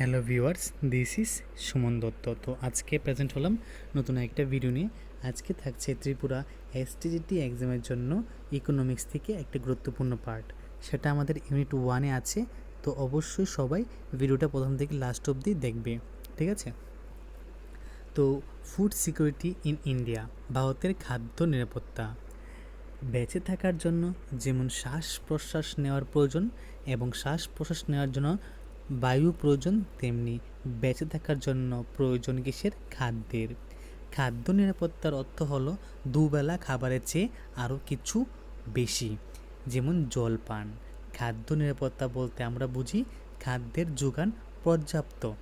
Hello viewers, this is Suman Dutta. তো আজকে present হলাম নতুন একটা ভিডিও নিয়ে। আজকে থাকছে ত্রিপুরা এসটিজিটি এক্সামের জন্য ইকোনমিক্স থেকে একটা গুরুত্বপূর্ণ পার্ট সেটা আমাদের ইউনিট ওয়ানে আছে। তো অবশ্যই সবাই ভিডিওটা প্রথম থেকে লাস্ট অবধি দেখবে। ঠিক আছে? তো ফুড সিকিউরিটি ইন ইন্ডিয়া ভারতের খাদ্য নিরাপত্তা। বেঁচে থাকার জন্য যেমন শ্বাস প্রশ্বাস নেওয়ার প্রয়োজন এবং শ্বাস প্রশ্বাস নেওয়ার জন্য বায়ু প্রয়োজন তেমনি বেঁচে থাকার জন্য প্রয়োজন কিসের? খাদ্যের। খাদ্য নিরাপত্তার অর্থ হলো দুবেলা খাবারের চেয়ে আরও কিছু বেশি, যেমন জল পান খাদ্য নিরাপত্তা বলতে আমরা বুঝি খাদ্যের যোগান পর্যাপ্ত।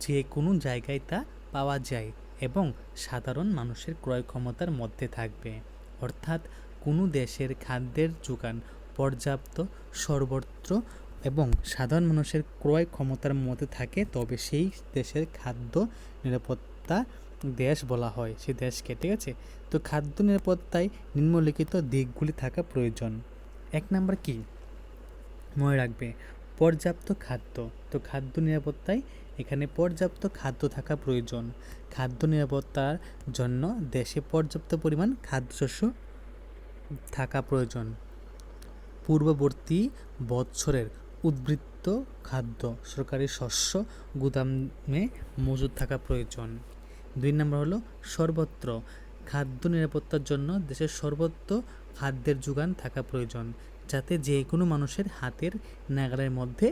যে কোনো জায়গায় তা পাওয়া যায় এবং সাধারণ মানুষের ক্রয় ক্ষমতার মধ্যে থাকবে। অর্থাৎ কোনো দেশের খাদ্যের যোগান পর্যাপ্ত সর্বত্র এবং সাধারণ মানুষের ক্রয় ক্ষমতার মধ্যে থাকে, তবে সেই দেশের খাদ্য নিরাপত্তা দেশ বলা হয় সেই দেশকে, ঠিক আছে? তো খাদ্য নিরাপত্তায় নিম্নলিখিত দিকগুলি থাকা প্রয়োজন। এক নাম্বার কি? মনে রাখবে, পর্যাপ্ত খাদ্য। তো খাদ্য নিরাপত্তায় এখানে পর্যাপ্ত খাদ্য থাকা প্রয়োজন। খাদ্য নিরাপত্তার জন্য দেশে পর্যাপ্ত পরিমাণ খাদ্যশস্য থাকা প্রয়োজন। পূর্ববর্তী বৎসরের উদ্বৃত্ত খাদ্য, সরকারি শস্য, গুদামে মজুদ থাকা প্রয়োজন। দুই নম্বর হলো সর্বত্র খাদ্য নিরাপত্তার জন্য দেশের সর্বত্র খাদ্যের যোগান থাকা প্রয়োজন, যাতে যে কোনো মানুষের হাতের নাগালের মধ্যে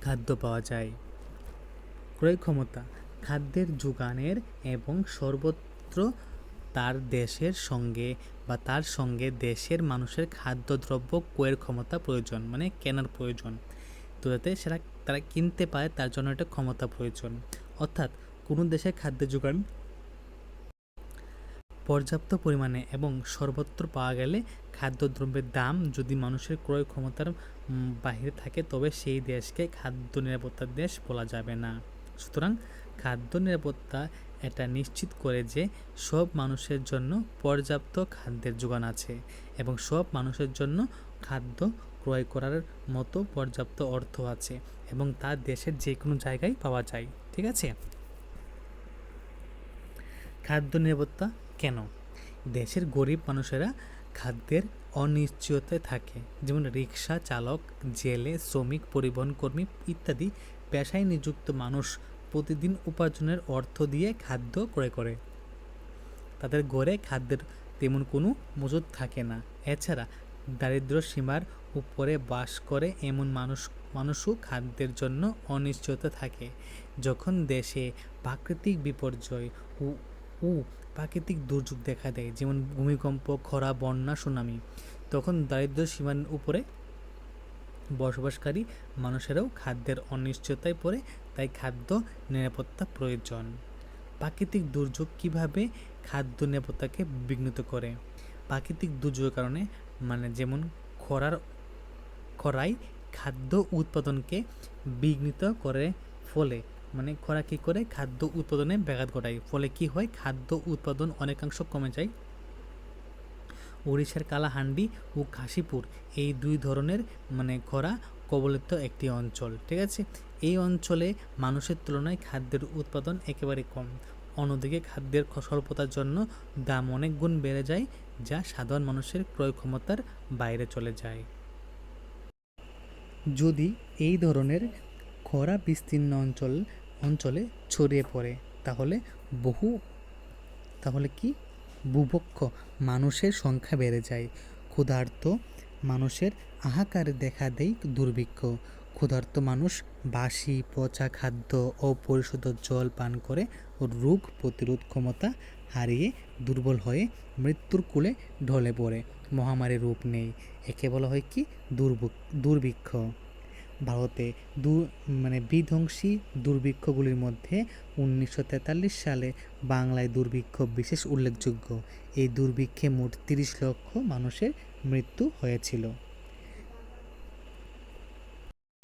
খাদ্য পাওয়া যায়। ক্রয় ক্ষমতা, খাদ্যের যোগানের এবং সর্বত্র তার দেশের সঙ্গে বা তার সঙ্গে দেশের মানুষের খাদ্যদ্রব্য ক্রয়ের ক্ষমতা প্রয়োজন মানে কেনার প্রয়োজন। তো যাতে সেটা তারা কিনতে পারে তার জন্য একটা ক্ষমতা প্রয়োজন। অর্থাৎ কোনো দেশের খাদ্য যোগান পর্যাপ্ত পরিমাণে এবং সর্বত্র পাওয়া গেলে খাদ্যদ্রব্যের দাম যদি মানুষের ক্রয় ক্ষমতার বাহিরে থাকে, তবে সেই দেশকে খাদ্য নিরাপত্তার দেশ বলা যাবে না। সুতরাং খাদ্য নিরাপত্তা এটা নিশ্চিত করে যে সব মানুষের জন্য পর্যাপ্ত খাদ্যের যোগান আছে এবং সব মানুষের জন্য খাদ্য ক্রয় করার মতো পর্যাপ্ত অর্থ আছে এবং তা দেশের যে কোনো জায়গায় পাওয়া যায়, ঠিক আছে? খাদ্য নিরাপত্তা কেন? দেশের গরিব মানুষেরা খাদ্যের অনিশ্চয়তায় থাকে, যেমন রিক্সা চালক, জেলে শ্রমিক, পরিবহন কর্মী ইত্যাদি পেশায় নিযুক্ত মানুষ প্রতিদিন উপার্জনের অর্থ দিয়ে খাদ্য ক্রয় করে। তাদের ঘরে খাদ্যের তেমন কোনো মজুদ থাকে না। এছাড়া দারিদ্র সীমার উপরে বাস করে এমন মানুষ, মানুষও খাদ্যের জন্য অনিশ্চয়তা থাকে। যখন দেশে প্রাকৃতিক বিপর্যয় ও ও প্রাকৃতিক দুর্যোগ দেখা দেয়, যেমন ভূমিকম্প, খরা, বন্যা, সুনামি, তখন দারিদ্র সীমার উপরে বসবাসকারী মানুষেরাও খাদ্যের অনিশ্চয়তায় পড়ে, তাই খাদ্য নিরাপত্তা প্রয়োজন। প্রাকৃতিক দুর্যোগ কীভাবে খাদ্য নিরাপত্তাকে বিঘ্নিত করে? প্রাকৃতিক দুর্যোগের কারণে মানে যেমন খরার খরাই খাদ্য উৎপাদনকে বিঘ্নিত করে ফলে মানে খরা কী করে? খাদ্য উৎপাদনে ব্যাঘাত ঘটায়। ফলে কি হয়? খাদ্য উৎপাদন অনেকাংশ কমে যায়। ওড়িশার কালাহান্ডি ও কাশীপুর এই দুই ধরনের মানে খরা কবলিত একটি অঞ্চল, ঠিক আছে? এই অঞ্চলে মানুষের তুলনায় খাদ্যের উৎপাদন একেবারে কম। অন্যদিকে খাদ্যের স্বল্পতার জন্য দাম অনেক গুণ বেড়ে যায়, যা সাধারণ মানুষের ক্রয় ক্ষমতার বাইরে চলে যায়। যদি এই ধরনের খরা বিস্তীর্ণ অঞ্চল, অঞ্চলে ছড়িয়ে পড়ে, তাহলে বহু, তাহলে কি বুভক্ষ মানুষের সংখ্যা বেড়ে যায়। ক্ষুধার্ত মানুষের আহাকারে দেখা দেয় দুর্ভিক্ষ। ক্ষুধার্ত মানুষ বাসি, পচা খাদ্য ও পরিশুদ্ধ জল পান করে রোগ প্রতিরোধ ক্ষমতা হারিয়ে দুর্বল হয়ে মৃত্যুর কূলে ঢলে পড়ে। মহামারী রূপ নেই। একে বলা হয় কি? দুর্ভিক্ষ। ভারতে দু মানে বিধ্বংসী দুর্ভিক্ষগুলির মধ্যে উনিশশো তেতাল্লিশ সালে বাংলায় দুর্ভিক্ষ বিশেষ উল্লেখযোগ্য। এই দুর্ভিক্ষে মোট তিরিশ লক্ষ মানুষের মৃত্যু হয়েছিল।